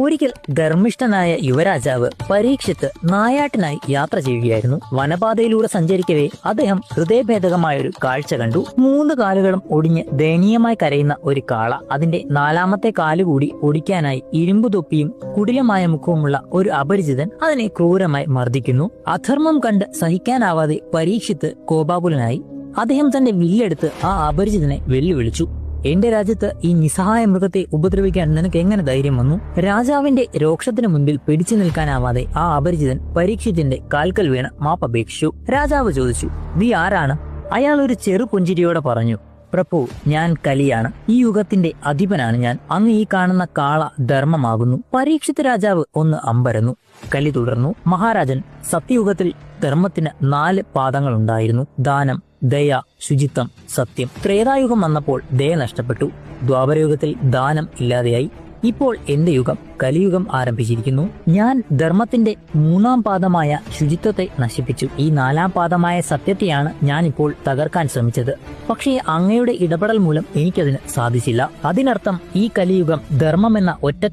ഒരിക്കൽ ധർമ്മിഷ്ഠനായ യുവരാജാവ് പരീക്ഷത്ത് നായാട്ടിനായി യാത്ര ചെയ്യുകയായിരുന്നു. വനപാതയിലൂടെ സഞ്ചരിക്കവേ അദ്ദേഹം ഹൃദയഭേദകമായ ഒരു കാഴ്ച കണ്ടു. മൂന്ന് കാലുകളും ഒടിഞ്ഞ് ദയനീയമായി കരയുന്ന ഒരു കാള അതിന്റെ നാലാമത്തെ കാലുകൂടി ഒടിക്കാനായി ഇരുമ്പു തൊപ്പിയും കുടിലമായ മുഖവുമുള്ള ഒരു അപരിചിതൻ അതിനെ ക്രൂരമായി മർദ്ദിക്കുന്നു. അധർമ്മം കണ്ട് സഹിക്കാനാവാതെ പരീക്ഷിത്ത് കോപാകുലനായി. അദ്ദേഹം തന്റെ വില്ലെടുത്ത് ആ അപരിചിതനെ വെല്ലുവിളിച്ചു. എന്റെ രാജ്യത്ത് ഈ നിസ്സഹായ മൃഗത്തെ ഉപദ്രവിക്കാൻ നിനക്ക് എങ്ങനെ ധൈര്യം വന്നു? രാജാവിന്റെ രോക്ഷത്തിന് മുൻപിൽ പിടിച്ചു നിൽക്കാനാവാതെ ആ അപരിചിതൻ പരീക്ഷിച്ചിന്റെ കാൽക്കൽ വീണ് മാപ്പപേക്ഷിച്ചു രാജാവ് ചോദിച്ചു നീ ആരാണ്? അയാൾ ഒരു ചെറു പുഞ്ചിരിയോടെ പറഞ്ഞു പ്രഭു ഞാൻ കലിയാണ്. ഈ യുഗത്തിന്റെ അധിപനാണ് ഞാൻ. അങ്ങ് ഈ കാണുന്ന കാള ധർമ്മമാകുന്നു. പരീക്ഷിത രാജാവ് ഒന്ന് അമ്പരന്നു. കലി തുടർന്നു. മഹാരാജൻ സത്യയുഗത്തിൽ ധർമ്മത്തിന് നാല് പാദങ്ങളുണ്ടായിരുന്നു ദാനം ദയ ശുചിത്വം സത്യം. ത്രേതായുഗം വന്നപ്പോൾ ദയ നഷ്ടപ്പെട്ടു. ദ്വാപരയുഗത്തിൽ ദാനം ഇല്ലാതെയായി. ഇപ്പോൾ എന്റെ യുഗം കലിയുഗം ആരംഭിച്ചിരിക്കുന്നു. ഞാൻ ധർമ്മത്തിന്റെ മൂന്നാം പാദമായ ശുചിത്വത്തെ നശിപ്പിച്ചു. ഈ നാലാം പാദമായ സത്യത്തെയാണ് ഞാൻ ഇപ്പോൾ തകർക്കാൻ ശ്രമിച്ചത്. പക്ഷേ അങ്ങയുടെ ഇടപെടൽ മൂലം എനിക്കതിന് സാധിച്ചില്ല. അതിനർത്ഥം ഈ കലിയുഗം ധർമ്മം എന്ന ഒറ്റ